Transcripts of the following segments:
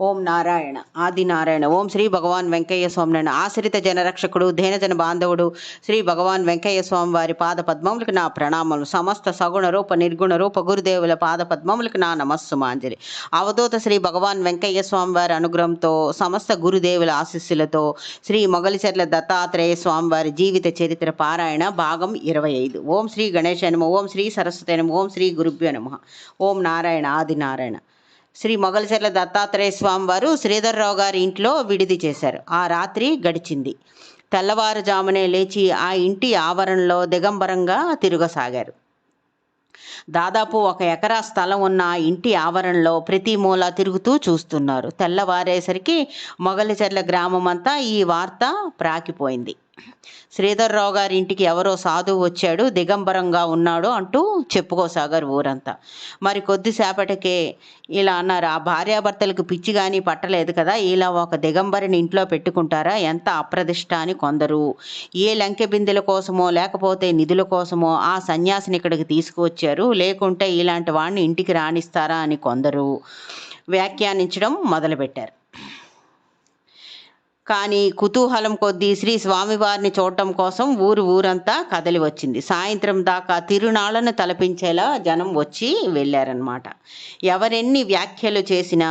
ఓం నారాయణ ఆది నారాయణ ఓం శ్రీ భగవాన్ వెంకయ్య స్వామినారాయణ ఆశ్రిత జనరక్షకుడు ధేనజన బాంధవుడు శ్రీ భగవాన్ వెంకయ్య స్వామి వారి పాద పద్మములకు నా ప్రణామములు. సమస్త సగుణ రూప నిర్గుణ రూప గురుదేవుల పాద పద్మములకు నా నమస్సుమాంజలి అవధూత శ్రీ భగవాన్ వెంకయ్య స్వామి వారి అనుగ్రహంతో సమస్త గురుదేవుల ఆశీస్సులతో శ్రీ మొగలిచెర్ల దత్తాత్రేయ స్వామి వారి జీవిత చరిత్ర పారాయణ భాగం ఇరవై ఐదు. ఓం శ్రీ గణేశ నమ ఓం శ్రీ సరస్వతి నమ ఓం శ్రీ గురుభ్యో నమ. ఓం నారాయణ ఆది నారాయణ. శ్రీ మొగలిసెర్ల దత్తాత్రేయ స్వామి వారు శ్రీధర్రావు గారి ఇంట్లో విడిది చేశారు. ఆ రాత్రి గడిచింది. తెల్లవారుజామునే లేచి ఆ ఇంటి ఆవరణలో దిగంబరంగా తిరగసాగారు. దాదాపు ఒక ఎకరా స్థలం ఉన్న ఆ ఇంటి ఆవరణలో ప్రతి మూల తిరుగుతూ చూస్తున్నారు. తెల్లవారేసరికి మొగలిచెర్ల గ్రామం అంతా ఈ వార్త ప్రాకిపోయింది. శ్రీధర్రావు గారి ఇంటికి ఎవరో సాధువు వచ్చాడు దిగంబరంగా ఉన్నాడు అంటూ చెప్పుకోసాగారు ఊరంతా. మరి కొద్దిసేపటికే ఇలా అన్నారు ఆ భార్యాభర్తలకు పిచ్చి కానీ పట్టలేదు కదా ఇలా ఒక దిగంబరిని ఇంట్లో పెట్టుకుంటారా? ఎంత అప్రదిష్ట అని కొందరు. ఏ లంకె బిందెల కోసమో లేకపోతే నిధుల కోసమో ఆ సన్యాసిని ఇక్కడికి తీసుకువచ్చారు లేకుంటే ఇలాంటి వాడిని ఇంటికి రాణిస్తారా అని కొందరు వ్యాఖ్యానించడం మొదలుపెట్టారు. కానీ కుతూహలం కొద్దీ శ్రీ స్వామివారిని చూడటం కోసం ఊరు ఊరంతా కదలి వచ్చింది. సాయంత్రం దాకా తిరునాళ్ళను తలపించేలా జనం వచ్చి వెళ్ళారనమాట ఎవరెన్ని వ్యాఖ్యలు చేసినా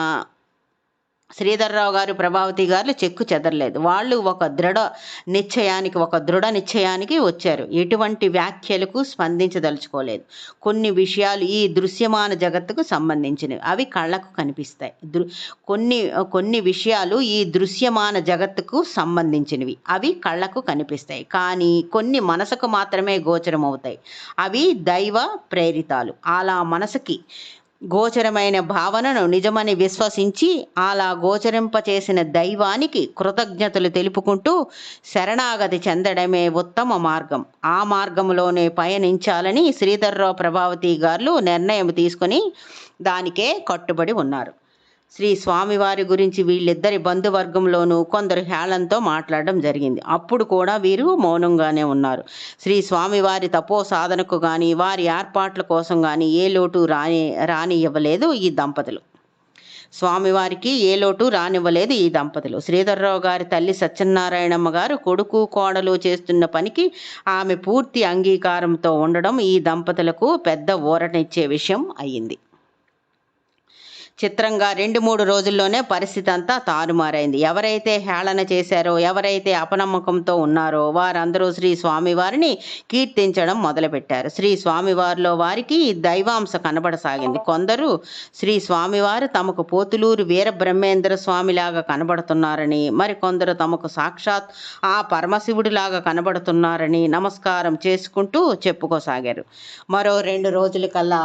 శ్రీధర్రావు గారు ప్రభావతి గారు చెక్కు చెదరలేదు. వాళ్ళు ఒక దృఢ నిశ్చయానికి ఒక దృఢ నిశ్చయానికి వచ్చారు. ఎటువంటి వ్యాఖ్యలకు స్పందించదలుచుకోలేదు. కొన్ని విషయాలు ఈ దృశ్యమాన జగత్తుకు సంబంధించినవి. అవి కళ్ళకు కనిపిస్తాయి. దృ కొన్ని కొన్ని విషయాలు ఈ దృశ్యమాన జగత్తుకు సంబంధించినవి. అవి కళ్ళకు కనిపిస్తాయి. కానీ కొన్ని మనసుకు మాత్రమే గోచరం అవుతాయి అవి దైవ ప్రేరితాలు. అలా మనసుకి గోచరమైన భావనను నిజమని విశ్వసించి అలా గోచరింపచేసిన దైవానికి కృతజ్ఞతలు తెలుపుకుంటూ శరణాగతి చెందడమే ఉత్తమ మార్గం. ఆ మార్గంలోనే పయనించాలని శ్రీధర్రావు ప్రభావతి గారు నిర్ణయం తీసుకొని దానికే కట్టుబడి ఉన్నారు. శ్రీ స్వామివారి గురించి వీళ్ళిద్దరి బంధువర్గంలోనూ కొందరు హేళంతో మాట్లాడడం జరిగింది. అప్పుడు కూడా వీరు మౌనంగానే ఉన్నారు. శ్రీ స్వామివారి తపో సాధనకు కానీ వారి ఏర్పాట్ల కోసం కానీ ఏ లోటు రాని రానివ్వలేదు ఈ దంపతులు. స్వామివారికి ఏ లోటు రానివ్వలేదు ఈ దంపతులు. శ్రీధర్రావు గారి తల్లి సత్యనారాయణమ్మ గారు కొడుకు కోడలు చేస్తున్న పనికి ఆమె పూర్తి అంగీకారంతో ఉండడం ఈ దంపతులకు పెద్ద ఊరటనిచ్చే విషయం అయ్యింది. చిత్రంగా రెండు మూడు రోజుల్లోనే పరిస్థితి అంతా తారుమారైంది. ఎవరైతే హేళన చేశారో ఎవరైతే అపనమ్మకంతో ఉన్నారో వారందరూ శ్రీ స్వామివారిని కీర్తించడం మొదలుపెట్టారు. శ్రీ స్వామివారిలో వారికి దైవాంశ కనబడసాగింది. కొందరు శ్రీ స్వామివారు తమకు పోతులూరు వీరబ్రహ్మేంద్ర స్వామిలాగా కనబడుతున్నారని మరికొందరు తమకు సాక్షాత్ ఆ పరమశివుడిలాగా కనబడుతున్నారని నమస్కారం చేసుకుంటూ చెప్పుకోసాగారు. మరో రెండు రోజుల కల్లా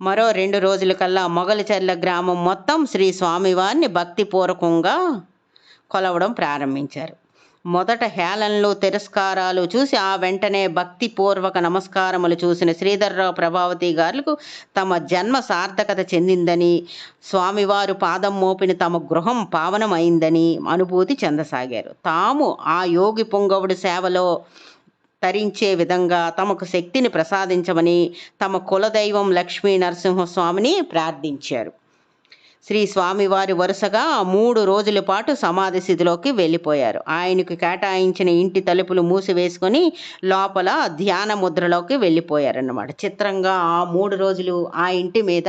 మరో రెండు రోజుల కల్లా మొగలిచెర్ల గ్రామం మొత్తం శ్రీ స్వామివారిని భక్తిపూర్వకంగా కొలవడం ప్రారంభించారు. మొదట హేళనలు తిరస్కారాలు చూసి ఆ వెంటనే భక్తిపూర్వక నమస్కారములు చూసిన శ్రీధర్రావు ప్రభావతి గారులకు తమ జన్మ సార్థకత చెందిందని స్వామివారు పాదం మోపిన తమ గృహం పావనమైందని అనుభూతి చెందసాగారు. తాము ఆ యోగి పొంగవుడి సేవలో తరించే విధంగా తమకు శక్తిని ప్రసాదించమని తమ కులదైవం లక్ష్మీ నరసింహస్వామిని ప్రార్థించారు. శ్రీ స్వామివారి వరుసగా మూడు రోజుల పాటు సమాధి స్థితిలోకి వెళ్ళిపోయారు. ఆయనకు కేటాయించిన ఇంటి తలుపులు మూసివేసుకొని లోపల ధ్యాన ముద్రలోకి వెళ్ళిపోయారన్నమాట. చిత్రంగా ఆ మూడు రోజులు ఆ ఇంటి మీద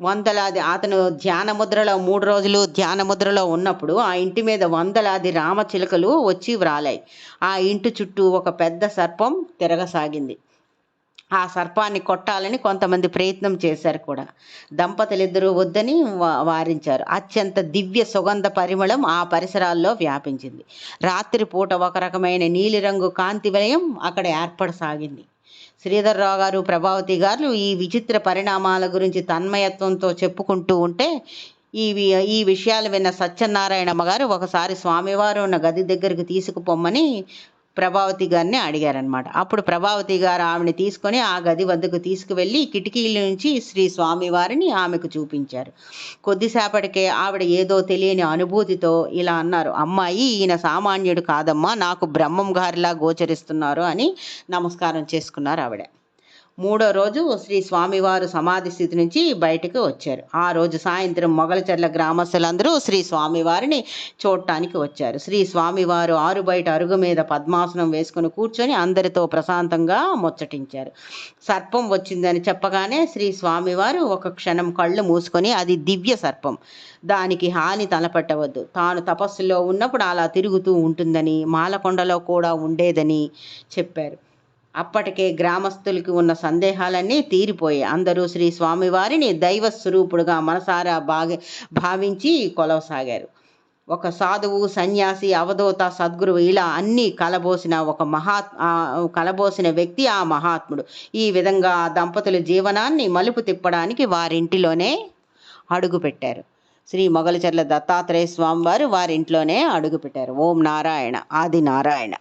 వందలాది అతను ధ్యాన ముద్రలో మూడు రోజులు ధ్యాన ముద్రలో ఉన్నప్పుడు ఆ ఇంటి మీద వందలాది రామచిలుకలు వచ్చి వ్రాలాయి. ఆ ఇంటి చుట్టూ ఒక పెద్ద సర్పం తిరగసాగింది. ఆ సర్పాన్ని కొట్టాలని కొంతమంది ప్రయత్నం చేశారు కూడా. దంపతులిద్దరూ వద్దని వారించారు. అత్యంత దివ్య సుగంధ పరిమళం ఆ పరిసరాల్లో వ్యాపించింది. రాత్రిపూట ఒక రకమైన నీలిరంగు కాంతి వలయం అక్కడ ఏర్పడసాగింది. శ్రీధర్రావు గారు ప్రభావతి గారు ఈ విచిత్ర పరిణామాల గురించి తన్మయత్వంతో చెప్పుకుంటూ ఉంటే ఈ వి- ఈ విషయాలు విన్న సత్యనారాయణమ్మ గారు ఒకసారి స్వామివారు ఉన్న గది దగ్గరికి తీసుకుపోమ్మని ప్రభావతి గారిని అడిగారనమాట అప్పుడు ప్రభావతి గారు ఆమెను తీసుకొని ఆ గది వద్దకు తీసుకువెళ్ళి కిటికీల నుంచి శ్రీ స్వామివారిని ఆమెకు చూపించారు. కొద్దిసేపటికే ఆవిడ ఏదో తెలియని అనుభూతితో ఇలా అన్నారు అమ్మాయి ఈయన సామాన్యుడు కాదమ్మా నాకు బ్రహ్మం గారిలా గోచరిస్తున్నారు అని నమస్కారం చేసుకున్నారు ఆవిడ. మూడో రోజు శ్రీ స్వామివారు సమాధి స్థితి నుంచి బయటకు వచ్చారు. ఆ రోజు సాయంత్రం మొగలచెర్ల గ్రామస్తులందరూ శ్రీ స్వామివారిని చూడటానికి వచ్చారు. శ్రీ స్వామివారు ఆరు బయట అరుగు మీద పద్మాసనం వేసుకుని కూర్చొని అందరితో ప్రశాంతంగా ముచ్చటించారు. సర్పం వచ్చిందని చెప్పగానే శ్రీ స్వామివారు ఒక క్షణం కళ్ళు మూసుకొని అది దివ్య సర్పం. దానికి హాని తలపెట్టవద్దు. తాను తపస్సులో ఉన్నప్పుడు అలా తిరుగుతూ ఉంటుందని మాలకొండలో కూడా ఉండేదని చెప్పారు. అప్పటికే గ్రామస్తులకి ఉన్న సందేహాలన్నీ తీరిపోయాయి. అందరూ శ్రీ స్వామివారిని దైవ స్వరూపుడుగా మనసారా బాగా భావించి కొలవసాగారు. ఒక సాధువు సన్యాసి అవధూత సద్గురువు ఇలా అన్నీ కలబోసిన ఒక మహాత్ కలబోసిన వ్యక్తి ఆ మహాత్ముడు. ఈ విధంగా ఆ దంపతుల జీవనాన్ని మలుపు తిప్పడానికి వారింటిలోనే అడుగుపెట్టారు శ్రీ మొగలచెర్ల దత్తాత్రేయ స్వామివారు వారింట్లోనే అడుగుపెట్టారు ఓం నారాయణ ఆది నారాయణ.